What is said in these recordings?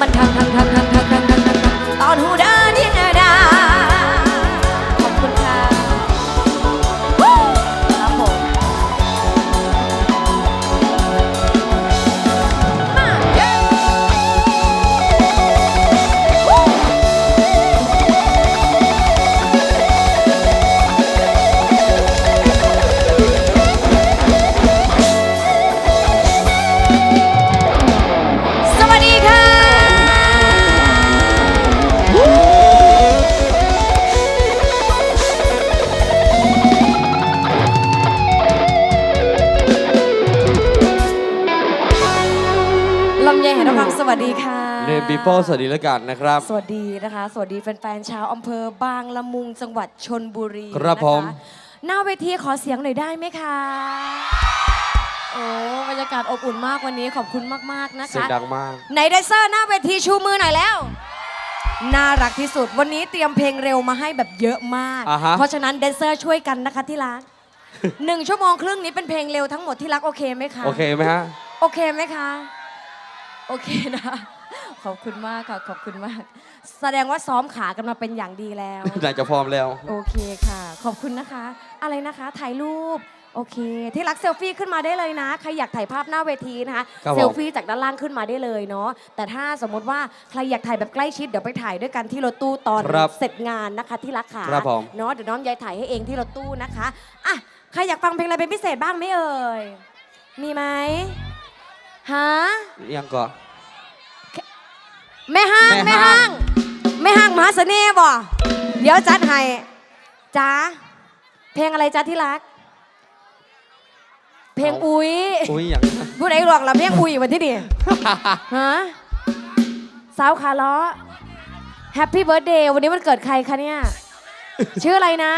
มันทางทางทาง วัสดีค่ะเนมปีโป้สวัสดีแล้วกันนะครับ สวัสดีนะคะ สวัสดีแฟนๆชาวอำเภอบางละมุงจังหวัดชนบุรีครับนะะผมหน้าเวทีขอเสียงหน่อยได้ไหมคะโอ้บรรยากาศอบอุ่นมากวันนี้ขอบคุณมากๆนะเสียงคะดังมาก ไหนแดนเซอร์หน้าเวทีชูมือหน่อยแล้ว น่ารักที่สุดวันนี้เตรียมเพลงเร็วมาให้แบบเยอะมาก อ่าฮะ เพราะฉะนั้นแดนเซอร์ช่วยกันนะคะที่รักหนึ่งชั่วโมงครึ่งนี้เป็นเพลงเร็วทั้งหมดที่รักโอเคไหมคะ โอเคไหมฮะ โอเคไหมคะ โอเคนะ ขอบคุณมากค่ะ ขอบคุณมาก แสดงว่าซ้อมขากันมาเป็นอย่างดีแล้ว น่าจะพร้อมแล้ว โอเคค่ะ ขอบคุณนะคะ อะไรนะคะถ่ายรูป โอเค ที่รักเซลฟี่ขึ้นมาได้เลยนะ ใครอยากถ่ายภาพหน้าเวทีนะคะ ครับผม เซลฟี่จากด้านล่างขึ้นมาได้เลยเนาะ แต่ถ้าสมมติว่าใครอยากถ่ายแบบใกล้ชิด เดี๋ยวไปถ่ายด้วยกันที่รถตู้ตอนครับเสร็จงานนะคะที่รักขาครับผม เนาะ เดี๋ยวน้องยายถ่ายให้เองที่รถตู้นะคะ อะ ใครอยากฟังเพลงอะไรเป็นพิเศษบ้างไหมเอ่ย มีไหม ฮะยังก่อนแม่ห้างแม่แม่ห้าห้างงแม่ห้างมหาเสน่ห์บ่เดี๋ยวจัดให้จ้าเพลงอะไรจ้าที่รัก เพลงอุ้ยอุ้ยอย่างพูดไอ้หลอกละเพลงอุ้ยวันที่นี่ฮะสาวขาล้อแฮปปี้เบิร์ดเดย์วันนี้วันเกิดใครคะเนี่ย ชื่ออะไรนะ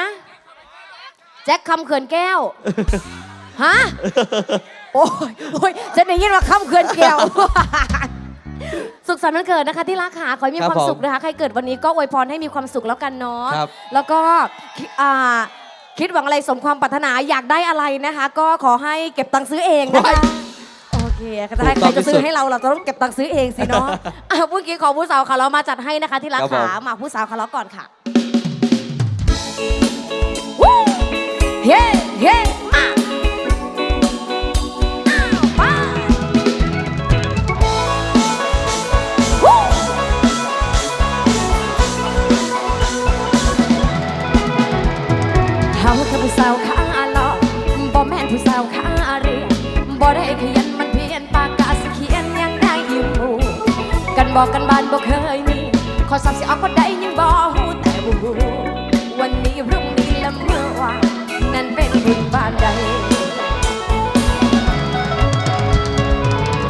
แจ็คคำเขื่อนแก้ว ฮะ โอ้ยโอ้ยฉันได้ยินว่าคำเขื่อนแก้วสุขสันต์วันเกิดนะคะที่รักค่ะขอให้มีครับความสุขผมนะคะ ใครเกิดวันนี้ก็อวยพรให้มีความสุขแล้วกันเนาะครับ แล้วก็คิอ่าคิดหวังอะไรสมความปรารถนาอยากได้อะไรนะคะ ก็ขอให้เก็บตังค์ซื้อเองนะคะโอเคแต่ถ้าใครจะซื้อให้เราเราต้องเก็บตังค์ซื้อเองสิเนาะอะเมื่อกี้ขอผู้สาวค่ะเรามาจัดให้นะคะที่รักครับผมขามาผู้สาวค่ะเราก่อนค่ะวู้เฮ้เฮ้ สาวขาหลอกบ่แม่นผู้สาวขาเรียนบ่ได้ขยันมันเพียนปากกาสเขียนยังได้อยู่กันบอกกันบ้านบ่เคยมีขอสอบสิออกก็ได้ยังบ่ฮู้แต่บ่ฮู้วันนี้พรุ่งนี้และเมื่อวานนั้นเป็นบุญบ้านใด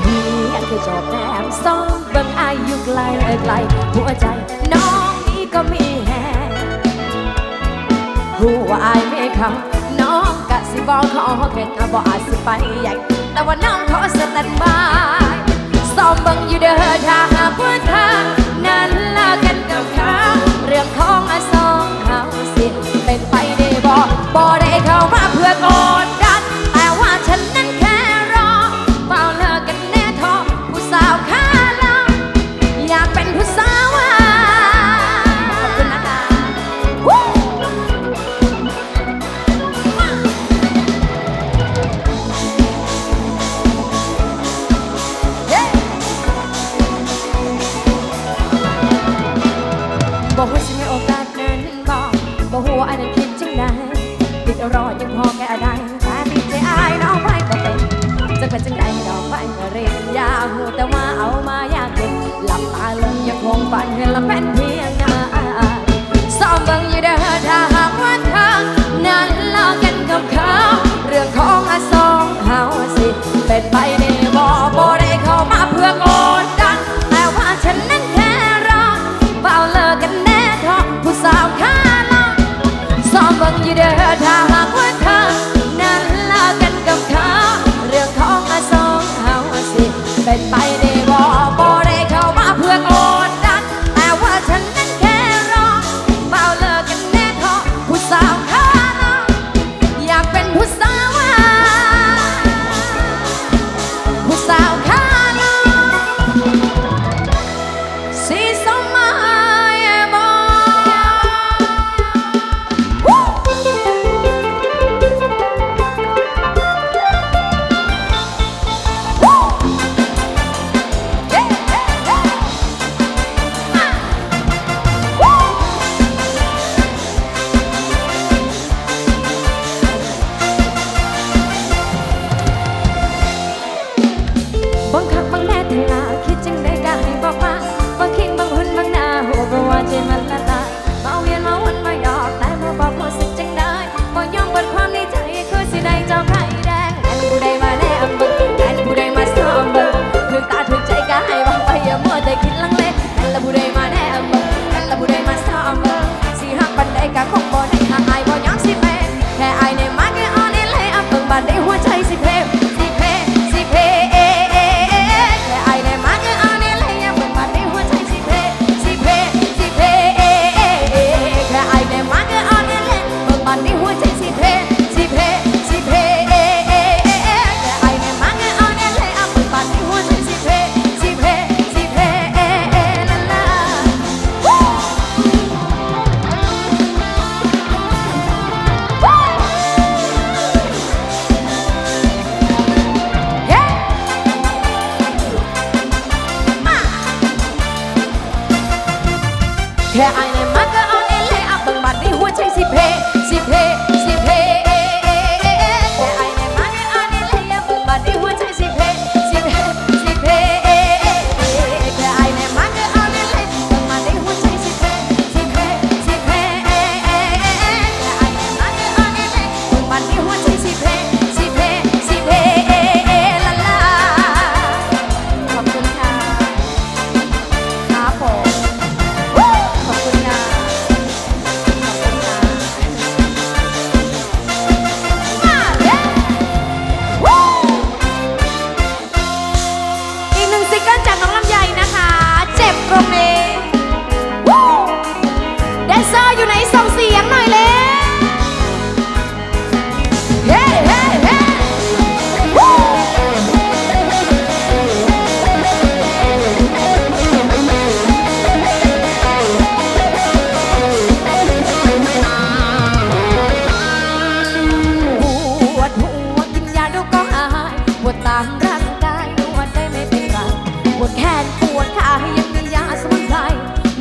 เพียงแค่จอบแนมซ้อมเบิ่งอายอยู่ไกลไกลหัวใจน้องนี้ก็มีแฮงหัวาอายไม่คำน้องกะสิบอกขอแข่งบ่อาจสิไปใหญ่ แต่ว่าน้องขอสแตนบายซ้อมบังอยู่เด้อถ้าหากว่าทางนั้นลากันกับเขาเรื่องของอาสอง Fokus.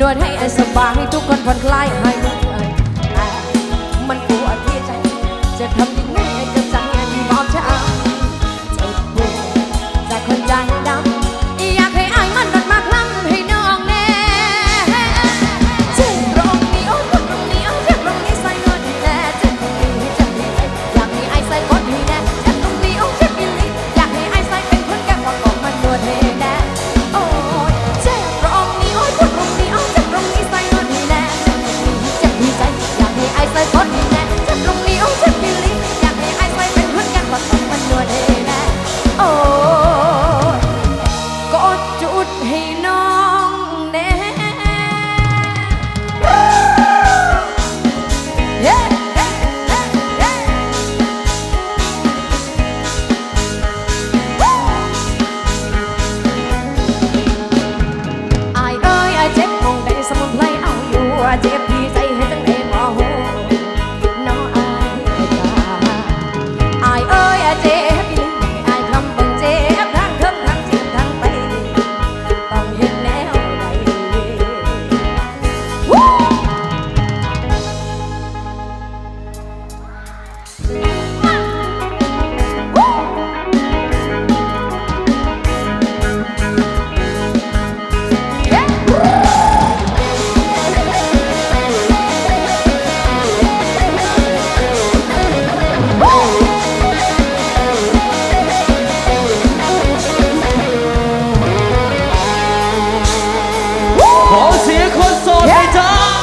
นวดให้สบายให้ทุกคนผ่อนคลายให้